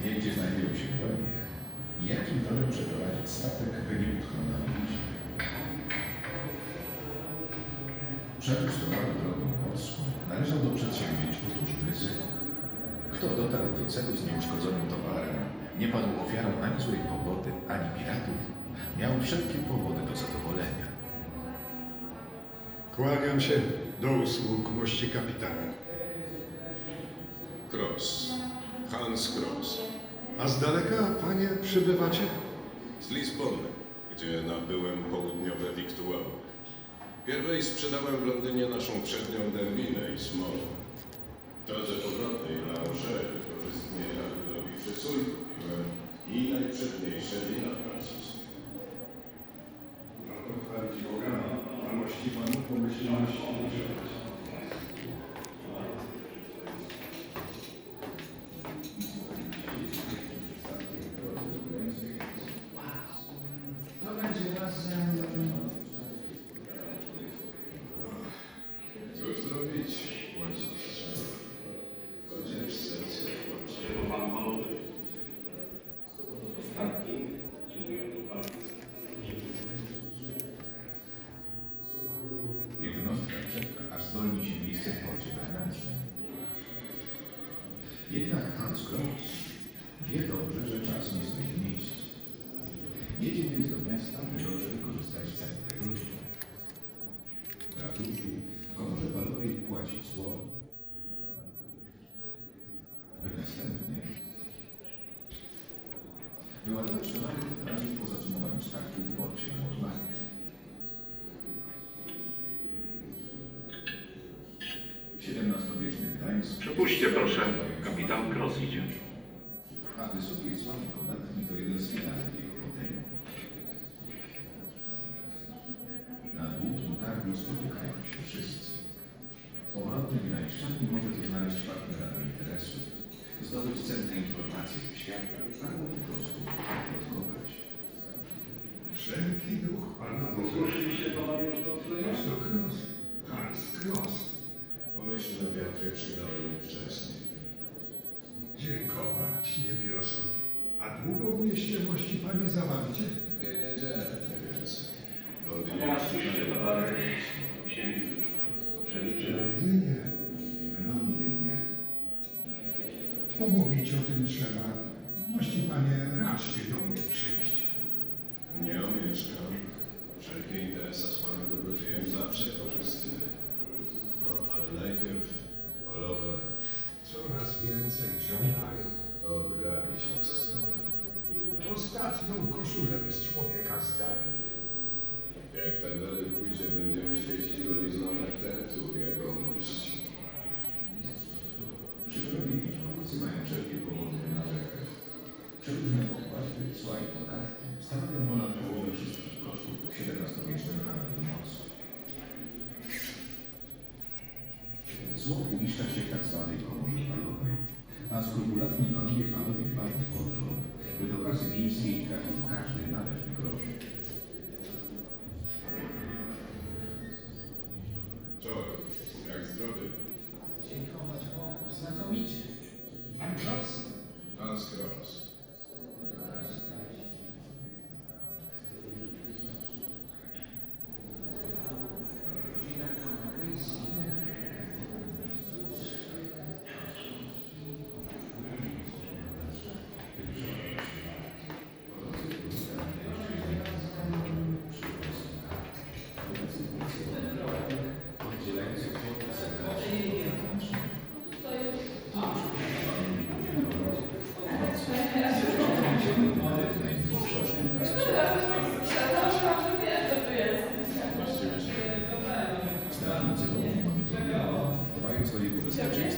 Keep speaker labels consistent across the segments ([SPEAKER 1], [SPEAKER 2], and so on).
[SPEAKER 1] Wie, gdzie znajdują się głębie i jakim torem przeprowadzić statek, by nie utknął na miejscu. Przewóz towaru drogą morską należał do przedsięwzięć dużym ryzyku. Kto dotarł do celu z nieuszkodzonym towarem, nie padł ofiarą ani złej pogody, ani piratów, miał wszelkie powody do zadowolenia.
[SPEAKER 2] Kłaniam się do usług mości kapitana.
[SPEAKER 3] Cross. Hans Cross.
[SPEAKER 2] A z daleka, panie, przybywacie?
[SPEAKER 3] Z Lizbony, gdzie nabyłem południowe wiktuały. Pierwej sprzedałem w Londynie naszą przednią dębinę i smolę. W drodze powrotnej na szereg korzystnie dobiwszy sól kupiłem i najprzedniejsze wina francuskie.
[SPEAKER 4] Warto chwalić Boga, a mości Panu pomyślności używać.
[SPEAKER 1] Hans Cross wie dobrze, że czas nie stoi w. Jedzie więc do miasta, by dobrze wykorzystać tego ludu. W ratuszu w komorze balowej płaci cło. By następnie wyładować towary potrafi po zacumowaniu statku w porcie na Moldwawie.
[SPEAKER 5] Przepuśćcie proszę, kapitan Cross idzie.
[SPEAKER 1] a wysokie i słabe podatki to jeden z filarów jego potęgi. Na długim targu spotykają się wszyscy. Powrotny gdańszczaki może tu znaleźć partnera do interesów, zdobyć cenne informacje
[SPEAKER 2] Panie zabawicie?
[SPEAKER 3] Nie niedzielę, nie więcej. W
[SPEAKER 4] A
[SPEAKER 3] Londynie
[SPEAKER 4] teraz słyszcie towary księgi
[SPEAKER 2] W
[SPEAKER 4] pszeniczy.
[SPEAKER 2] Londynie. W Londynie. Pomówić o tym trzeba. Mości Panie, raczcie do mnie przyjść.
[SPEAKER 3] Nie omieszkam. Wszelkie interesa z panem dobrodziejem zawsze korzystne. No, ale najpierw polowe
[SPEAKER 2] Coraz więcej żądają.
[SPEAKER 3] ograbić nas.
[SPEAKER 2] Ostatnią koszulę z człowieka zdali.
[SPEAKER 3] Jak tak dalej pójdzie, będziemy świecić golizną tu jego mości.
[SPEAKER 1] Przyprawili, że obcy mają wszelkie powody by narzekać. Przeróżne opłaty, cła i podatki stanowią ponad połowę wszystkich kosztów w XVII-wiecznym handlu morskim. Zło umieszcza się w tak zwanej komorze palowej, a skrupulatni panowie panowie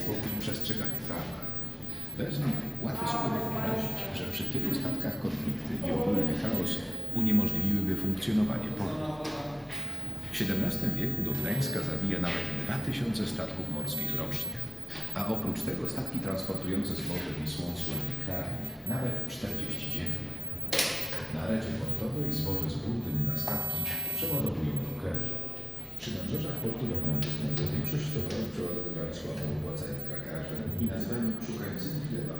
[SPEAKER 1] spokój i przestrzeganie prawa. Bez łatwo sobie wyobrazić, że przy tylu statkach konflikty i ogólny chaos uniemożliwiłyby funkcjonowanie portu. W XVII wieku do Gdańska zawija nawet 2000 statków morskich rocznie, a oprócz tego statki transportujące zboże Wisłą kraj nawet 40 dziennie. Na recie portowej zboże z Buldyn na statki przeładowują do Kerzu. Przy nabrzeżach portu wewnętrznego większość towarów przeładowywali słabo opłacani trakarze i nazywani szukającymi chleba.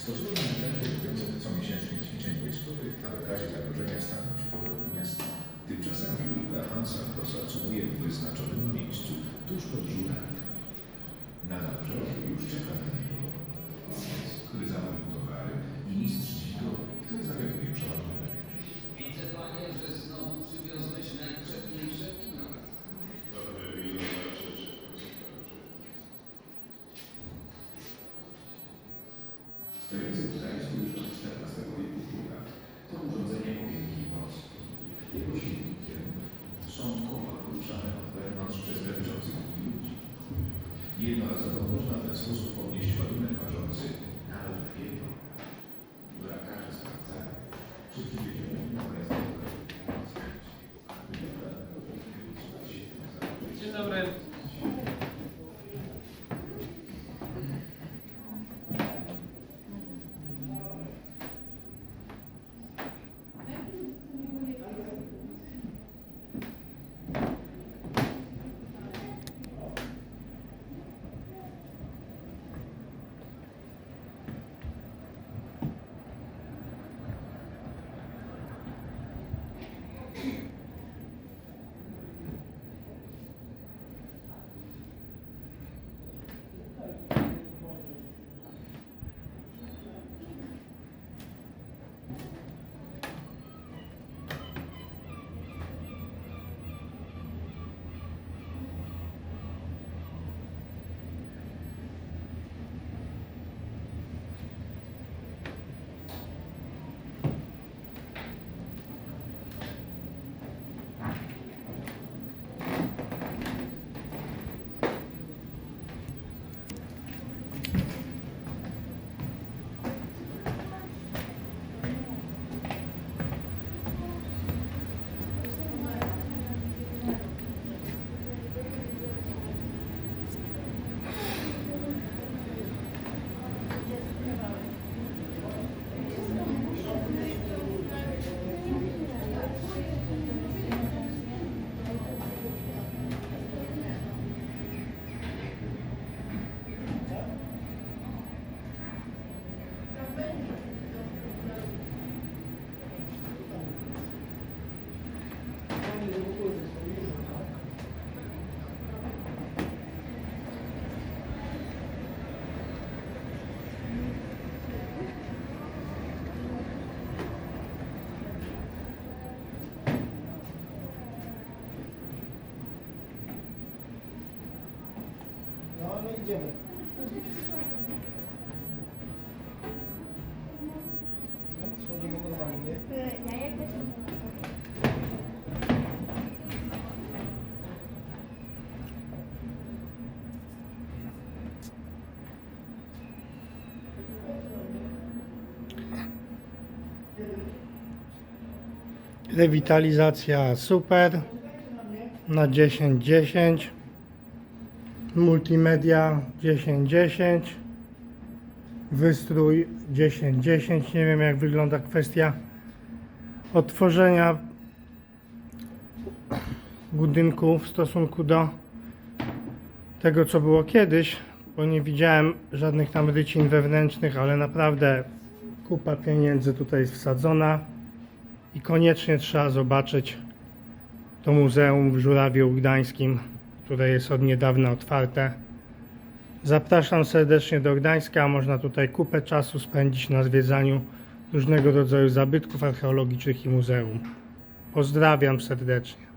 [SPEAKER 1] Stworzyło na Krakie obowiązek comiesięcznych ćwiczeń wojskowych, aby w razie zagrożenia stanąć w obronie miasta. Tymczasem Wilda Hansa oszacuje w wyznaczonym miejscu, tuż pod żurami. Na nabrzeżu już czeka na niego kupiec, który zamówił towary i mistrz dźwigowy, który zawiaduje przeładunkiem.
[SPEAKER 6] Widzę, panie, że znowu przywiozłeś
[SPEAKER 3] Firma
[SPEAKER 1] zawodowa w ten sposób podnieść ładunek ważący nawet
[SPEAKER 7] 15 idziemy. No, schodzimy normalnie. Rewitalizacja super na 10-10 multimedia 10-10 wystrój 10-10 nie wiem jak wygląda kwestia odtworzenia budynku w stosunku do tego co było kiedyś bo nie widziałem żadnych tam rycin wewnętrznych ale naprawdę kupa pieniędzy tutaj jest wsadzona i koniecznie trzeba zobaczyć to muzeum w Żurawiu Gdańskim, które jest od niedawna otwarte. Zapraszam serdecznie do Gdańska. Można tutaj kupę czasu spędzić na zwiedzaniu różnego rodzaju zabytków archeologicznych i muzeum. Pozdrawiam serdecznie.